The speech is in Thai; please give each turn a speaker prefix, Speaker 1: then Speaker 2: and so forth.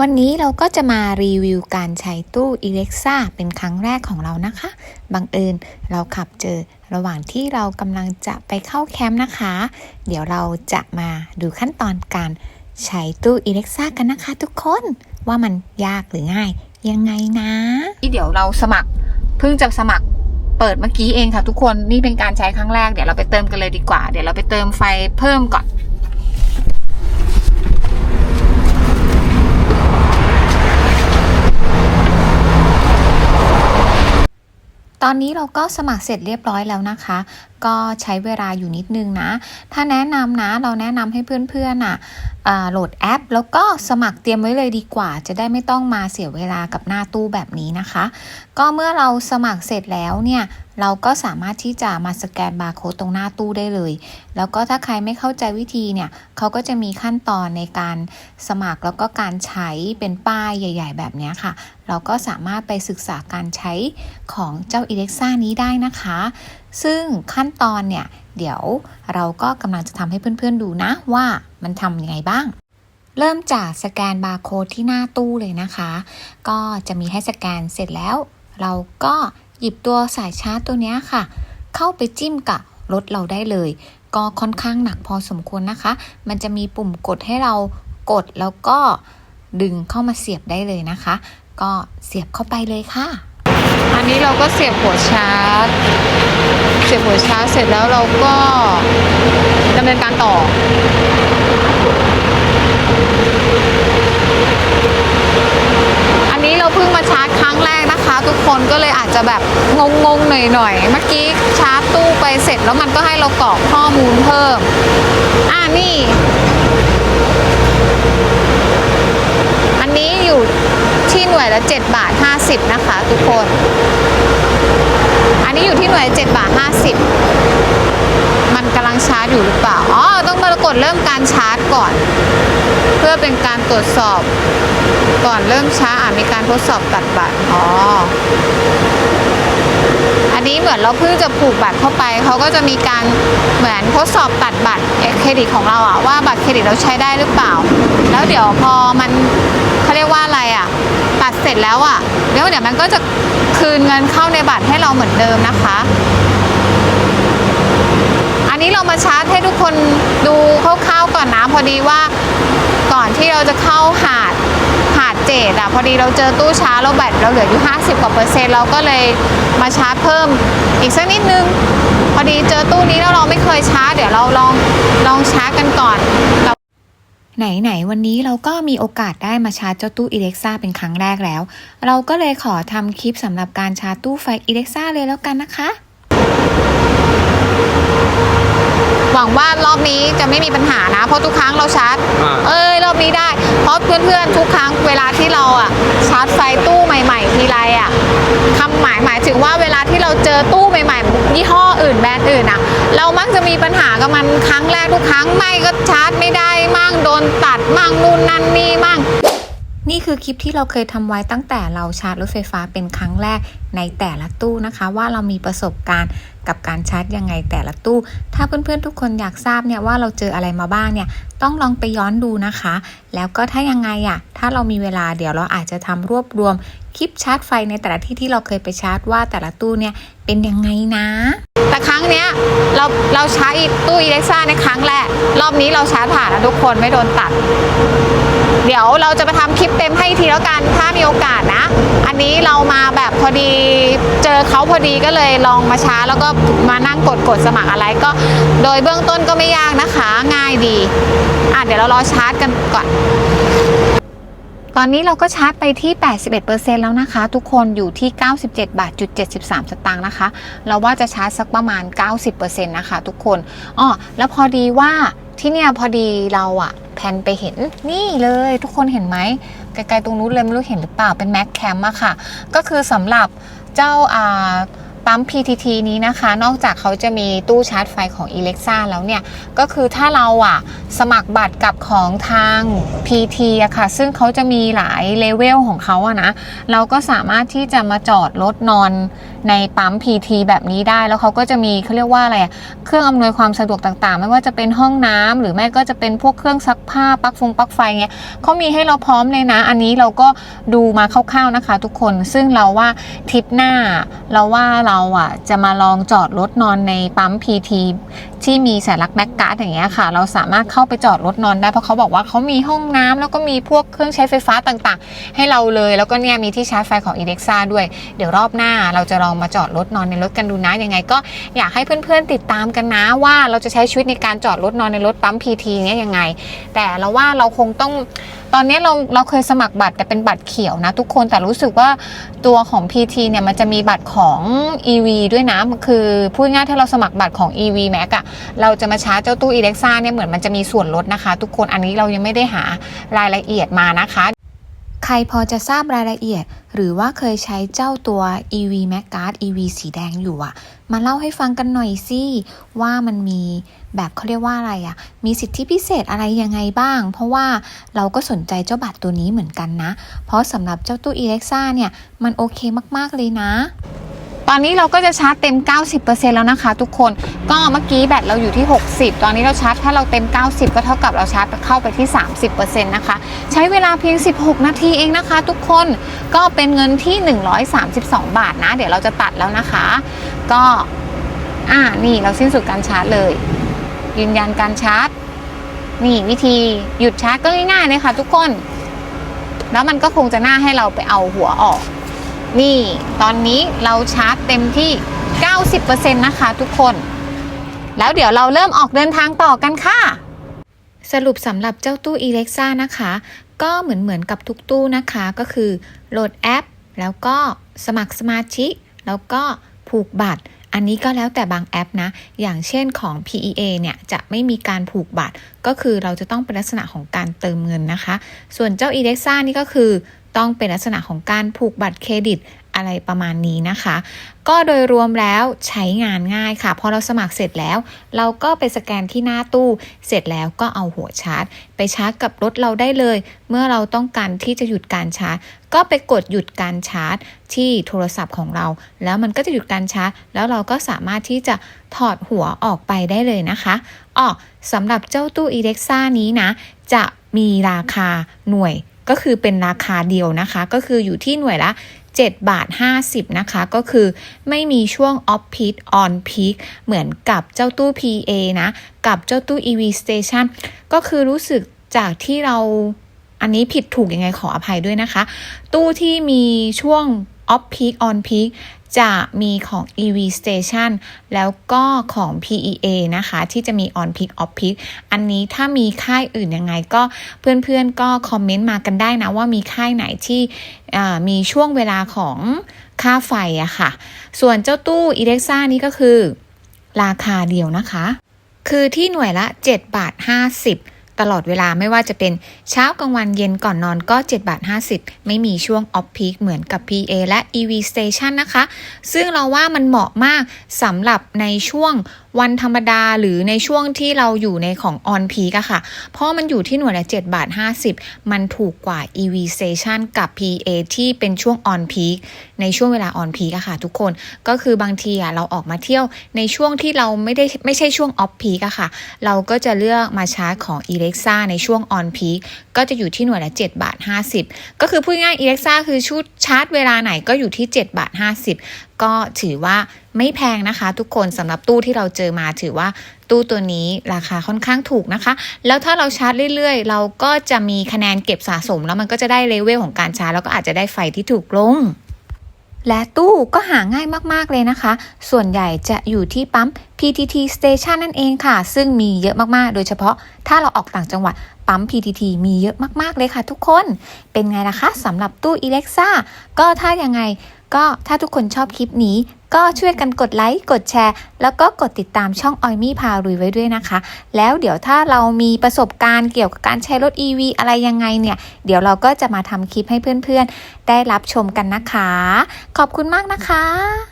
Speaker 1: วันนี้เราก็จะมารีวิวการใช้ตู้ Alexa เป็นครั้งแรกของเรานะคะ บังเอิญเราขับเจอระหว่างที่เรากำลังจะไปเข้าแคมป์นะคะ เดี๋ยวเราจะมาดูขั้นตอนการใช้ตู้ Alexa กันนะคะทุกคนว่ามันยากหรือง่าย ยังไงนะ
Speaker 2: ที่เดี๋ยวเราสมัครเพิ่งจะสมัครเปิดเมื่อกี้เองค่ะทุกคนนี่เป็นการใช้ครั้งแรกเดี๋ยวเราไปเติมกันเลยดีกว่า เดี๋ยวเราไปเติมไฟเพิ่มก่อน
Speaker 1: ตอนนี้เราก็สมัครเสร็จเรียบร้อยแล้วนะคะ ก็ใช้เวลาอยู่นิดนึงนะ ถ้าแนะนำนะเราแนะนำให้เพื่อนๆอะอ่าโหลดแอป แล้วก็สมัครเตรียมไว้เลยดีกว่า จะได้ไม่ต้องมาเสียเวลากับหน้าตู้แบบนี้นะคะ ก็เมื่อเราสมัครเสร็จแล้วเนี่ยเราก็สามารถที่จะมาสแกนบาร์โค้ดตรงหน้าตู้ได้เลย แล้วก็ถ้าใครไม่เข้าใจวิธีเนี่ยเขาก็จะมีขั้นตอนในการสมัครแล้วก็การใช้เป็นป้ายใหญ่ ๆ แบบนี้ค่ะ เราก็สามารถไปศึกษาการใช้ของเจ้า Alexa นี้ได้นะคะ ซึ่งขั้นตอนเนี่ย เดี๋ยวเราก็กำลังจะทำให้เพื่อนๆดูนะว่ามันทำยังไงบ้าง เริ่มจากสแกนบาร์โค้ดที่หน้าตู้เลยนะคะ ก็จะมีให้สแกนเสร็จแล้ว เราก็หยิบตัวสายชาร์จตัวนี้ค่ะ เข้าไปจิ้มกับรถเราได้เลย ก็ค่อนข้างหนักพอสมควรนะคะ มันจะมีปุ่มกดให้เรากดแล้วก็ดึงเข้ามาเสียบได้เลยนะคะ ก็เสียบเข้าไปเลยค่ะ
Speaker 2: อันนี้เราก็เสียบหัวชาร์จ เสียบหัวชาร์จเสร็จแล้วเราก็ดำเนินการต่ออันนี้เราเพิ่งมาชาร์จครั้งแรกนะคะ ทุกคนก็เลยอาจจะแบบงงๆหน่อยๆเมื่อกี้ชาร์จตู้ไปเสร็จแล้วมันก็ให้เรากรอกข้อมูลเพิ่ม อ่านี่ อันนี้อยู่ที่หน่วยละ 7 บาท 50 นะคะ ทุกคน อันนี้อยู่ที่หน่วย 7 บาท 50 มันกำลังชาร์จอยู่หรือเปล่า อ๋อ ต้องมากดเริ่มการชาร์จก่อน เพื่อเป็นการตรวจสอบ ก่อนเริ่มชาร์จมีการทดสอบตัดบัตร อ๋อ อันนี้เหมือนเราเพิ่งจะผูกบัตรเข้าไป เขาก็จะมีการเหมือนทดสอบตัดบัตรเครดิตของเราอะว่าบัตรเครดิตเราใช้ได้หรือเปล่า แล้วเดี๋ยวพอมันเขาเรียกว่าอะไรอะตัดเสร็จแล้วอะเดี๋ยวเดี๋ยวมันก็จะคืนเงินเข้าในบัตรให้เราเหมือนเดิมนะคะ อันนี้เรามาชาร์จให้ทุกคนดูคร่าวๆก่อนนะพอดีว่าก่อนที่เราจะเข้าหาด หาดอะพอดีเราเจอตู้ชาร์จเราแบตเราเหลืออยู่ 50 กว่าเปอร์เซ็นต์เราก็เลยมาชาร์จเพิ่มอีกสักนิดนึง พอดีเจอตู้นี้แล้วเราไม่เคยชาร์จเดี๋ยวเราลองลองชาร์จกันก่อน
Speaker 1: ไหนๆวันนี้เราก็มีโอกาสได้มาชาร์จเจ้าตู้ Alexa เป็นครั้งแรกแล้ว เราก็เลยขอทำคลิปสำหรับการชาร์จตู้ไฟ Alexa เลยแล้วกันนะคะ
Speaker 2: หวังว่ารอบนี้จะไม่มีปัญหานะ เพราะทุกครั้งเราชาร์จ
Speaker 3: อ่า
Speaker 2: เอ้ยรอบนี้ได้ เพราะเพื่อนๆทุกครั้งเวลาที่เราอะชาร์จไฟตู้ใหม่ ๆ ทีไรอะคำหมายหมายถึงว่าเวลาที่เราเจอตู้ใหม่ๆยี่ห้ออื่นแบรนด์อื่นอะ เรามักจะมีปัญหากับมันครั้งแรกทุกครั้งไม่ก็ชาร์จไม่ได้มั่งโดนตัดมั่งนู่นนั่นนี่มั่ง
Speaker 1: นี่คือคลิปที่เราเคยทำไว้ตั้งแต่เราชาร์จรถไฟฟ้าเป็นครั้งแรกในแต่ละตู้นะคะ ว่าเรามีประสบการณ์กับการชาร์จยังไงแต่ละตู้ ถ้าเพื่อนๆทุกคนอยากทราบเนี่ยว่าเราเจออะไรมาบ้างเนี่ยต้องลองไปย้อนดูนะคะ แล้วก็ถ้ายังไงอะ่ะถ้าเรามีเวลาเดี๋ยวเราอาจจะทำรวบรวม คลิปชาร์จไฟในแต่ละที่ที่เราเคยไปชาร์จว่าแต่ละตู้เนี่ยเป็นยังไงนะ
Speaker 2: แต่ครั้งเนี้ยเราเราชาร์จตู้อีเล็กซ่าในครั้งแรกรอบนี้เราชาร์จผ่านนะทุกคนไม่โดนตัด เดี๋ยวเราจะไปทำคลิปเต็มให้ทีแล้วกันถ้ามีโอกาสนะ อันนี้เรามาแบบพอดีเจอเขาพอดีก็เลยลองมาชาร์จแล้วก็มานั่งกดกดสมัครอะไรก็ โดยเบื้องต้นก็ไม่ยากนะคะ ง่ายดี อะเดี๋ยวเรารอชาร์จกันก่อน ตอนนี้เราก็ชาร์จไปที่ 81%แล้วนะคะ ทุกคนอยู่ที่ 97บาทจุด73 สตางค์นะคะ เราว่าจะชาร์จสักประมาณ 90%นะคะทุกคนอ๋อแล้วพอดีว่าที่เนี่ยพอดีเราอะแพนไปเห็นนี่เลยทุกคนเห็นไหมไกลๆตรงนู้นเลยไม่รู้เห็นหรือเปล่าเป็นแม็กแคมอะค่ะ ก็คือสำหรับเจ้าอ่า ปั๊ม PTT นี้นะคะ นอกจากเขาจะมีตู้ชาร์จไฟของ Alexa แล้วเนี่ย ก็คือถ้าเราอะสมัครบัตรกับของทาง PT อะค่ะ ซึ่งเขาจะมีหลายเลเวลของเขาอะนะ เราก็สามารถที่จะมาจอดรถนอน ในปั๊ม PT แบบนี้ได้ แล้วเขาก็จะมีเขาเรียกว่าอะไร เครื่องอำนวยความสะดวกต่างๆ ไม่ว่าจะเป็นห้องน้ำหรือแม่ก็จะเป็นพวกเครื่องซักผ้าปลั๊กฟงปลั๊กไฟเงี้ยเขามีให้เราพร้อมเลยนะ อันนี้เราก็ดูมาคร่าวๆนะคะ ทุกคน ซึ่งเราว่าทริปหน้า เราว่าเราอะจะมาลองจอดรถนอนในปั๊ม PT ที่มีสัญลักษณ์แม็กการ์ดอย่างเงี้ยค่ะ เราสามารถเข้าไปจอดรถนอนได้เพราะเขาบอกว่าเขามีห้องน้ำแล้วก็มีพวกเครื่องใช้ไฟฟ้าต่างๆ ให้เราเลย แล้วก็เนี่ยมีที่ชาร์จไฟของ e l e x a ด้วย เดี๋ยวรอบหน้าเราจะลองมาจอดรถนอนในรถกันดูนะยังไง ก็อยากให้เพื่อนๆติดตามกันนะว่าเราจะใช้ชีวิตในการจอดรถนอนในรถปั๊ม PT เนี้ยยังไง แต่เราว่าเราคงต้อง ตอนนี้เราเราเคยสมัครบัตรแต่เป็นบัตรเขียวนะทุกคนแต่รู้สึกว่าตัวของ PT เนี่ยมันจะมีบัตรของ EV ด้วยนะคือพูดง่ายถ้าเราสมัครบัตรของ EV Max อะเราจะมาชาร์จเจ้าตู้ e l e x a เนี่ยเหมือนมันจะมีส่วนลดนะคะ ทุกคนอันนี้เรายังไม่ได้หารายละเอียดมานะคะ
Speaker 1: ใครพอจะทราบรายละเอียด หรือว่าเคยใช้เจ้าตัว EV m a g Card EV สีแดงอยู่อะมาเล่าให้ฟังกันหน่อยสิว่ามันมี แบบเขาเรียกว่าอะไรอะมีสิทธิพิเศษอะไรยังไงบ้าง เพราะว่าเราก็สนใจเจ้าบัตรตัวนี้เหมือนกันนะ เพราะสำหรับเจ้าตู้ e l e x a เนี่ย มันโอเคมาก ๆ เลยนะ
Speaker 2: ตอนนี้เราก็จะชาร์จเต็ม 90%แล้วนะคะ ทุกคน ก็เมื่อกี้แบตเราอยู่ที่ 60 ตอนนี้เราชาร์จถ้าเราเต็ม 90 ก็เท่ากับเราชาร์จเข้าไปที่ 30%นะคะ ใช้เวลาเพียง 16 นาทีเองนะคะ ทุกคน ก็เป็นเงินที่ 132 บาทนะ เดี๋ยวเราจะตัดแล้วนะคะ ก็อ่า นี่เราสิ้นสุดการชาร์จเลย ยืนยันการชาร์จ นี่วิธีหยุดชาร์จก็ง่ายๆเลยค่ะ ทุกคน แล้วมันก็คงจะน่าให้เราไปเอาหัวออก นี่ตอนนี้เราชาร์จเต็มที่ 90%นะคะทุกคน แล้วเดี๋ยวเราเริ่มออกเดินทางต่อกันค่ะ
Speaker 1: สรุปสำหรับเจ้าตู้ e l e x a นะคะ ก็เหมือนเหมือนกับทุกตู้นะคะ ก็คือโหลดแอป แล้วก็สมัครสมาชิก แล้วก็ผูกบัตร อันนี้ก็แล้วแต่บางแอปนะ อย่างเช่นของ PEA เนี่ยจะไม่มีการผูกบัตร ก็คือเราจะต้องเป็นลักษณะของการเติมเงินนะคะ ส่วนเจ้า e l e x a นี่ก็คือต้องเป็นลักษณะของการผูกบัตรเครดิต อะไรประมาณนี้นะคะ ก็โดยรวมแล้วใช้งานง่ายค่ะพอเราสมัครเสร็จแล้ว เราก็ไปสแกนที่หน้าตู้ เสร็จแล้วก็เอาหัวชาร์จ ไปชาร์จกับรถเราได้เลย เมื่อเราต้องการที่จะหยุดการชาร์จ ก็ไปกดหยุดการชาร์จ ที่โทรศัพท์ของเรา แล้วมันก็จะหยุดการชาร์จ แล้วเราก็สามารถที่จะถอดหัวออกไปได้เลยนะคะอ๋อสำหรับเจ้าตู้ e l e x a นี้นะ จะมีราคาหน่วยก็คือเป็นราคาเดียวนะคะ ก็คืออยู่ที่หน่วยละ 7 บาท 50 นะคะ ก็คือไม่มีช่วง off peak on peak เหมือนกับเจ้าตู้ PA นะ กับเจ้าตู้ EV station ก็คือรู้สึกจากที่เราอันนี้ผิดถูกยังไงขออภัยด้วยนะคะ ตู้ที่มีช่วง off peak on peak จะมีของ EV station แล้วก็ของ PEA นะคะ ที่จะมี on peak off peak อันนี้ถ้ามีค่ายอื่นยังไงก็เพื่อนๆก็คอมเมนต์มากันได้นะ ว่ามีค่ายไหนที่มีช่วงเวลาของค่าไฟอะค่ะ ส่วนเจ้าตู้ e l e x a นี่ก็คือ ราคาเดียวนะคะ คือที่หน่วยละ 7 บาท 50 ตลอดเวลาไม่ว่าจะเป็นเช้ากลางวันเย็นก่อนนอนก็7บาท50 ไม่มีช่วงออฟพีคเหมือนกับ PA และ EV station นะคะ ซึ่งเราว่ามันเหมาะมากสำหรับในช่วง วันธรรมดาหรือในช่วงที่เราอยู่ในของ on peak อะค่ะ เพราะมันอยู่ที่หน่วยละ7บาท 50 มันถูกกว่า EV station กับ PA ที่เป็นช่วง on peak ในช่วงเวลา on peak อะค่ะทุกคนก็คือบางทีอะเราออกมาเที่ยวในช่วงที่เราไม่ได้ไม่ใช่ช่วง off peak อะค่ะ เราก็จะเลือกมาชาร์จของ e l e x a ในช่วง on peak ก็จะอยู่ที่หน่วยละ7บาท 50 ก็คือพูดง่าย e l e x a คือชุดชาร์จเวลาไหนก็อยู่ที่7บาท 50 ก็ถือว่า ไม่แพงนะคะ ทุกคนสำหรับตู้ที่เราเจอมาถือว่าตู้ตัวนี้ราคาค่อนข้างถูกนะคะ แล้วถ้าเราชาร์จเรื่อยๆ เราก็จะมีคะแนนเก็บสะสม แล้วมันก็จะได้เลเวลของการชาร์จแล้วก็อาจจะได้ไฟที่ถูกลงและตู้ก็หาง่ายมาก ๆ เลยนะคะ ส่วนใหญ่จะอยู่ที่ปั๊ม PTT Station นั่นเองค่ะ ซึ่งมีเยอะมาก ๆ โดยเฉพาะถ้าเราออกต่างจังหวัดปั๊ม PTT มีเยอะมาก ๆ เลยค่ะทุกคน เป็นไงล่ะคะสำหรับตู้ Alexa ก็ถ้ายังไง ก็ถ้าทุกคนชอบคลิปนี้ ก็ช่วยกันกดไลค์ กดแชร์ แล้วก็กดติดตามช่องออยมี่พาลุยไว้ด้วยนะคะ แล้วเดี๋ยวถ้าเรามีประสบการณ์เกี่ยวกับการใช้รถ EV อะไรยังไงเนี่ย เดี๋ยวเราก็จะมาทำคลิปให้เพื่อนๆ ได้รับชมกันนะคะ ขอบคุณมากนะคะ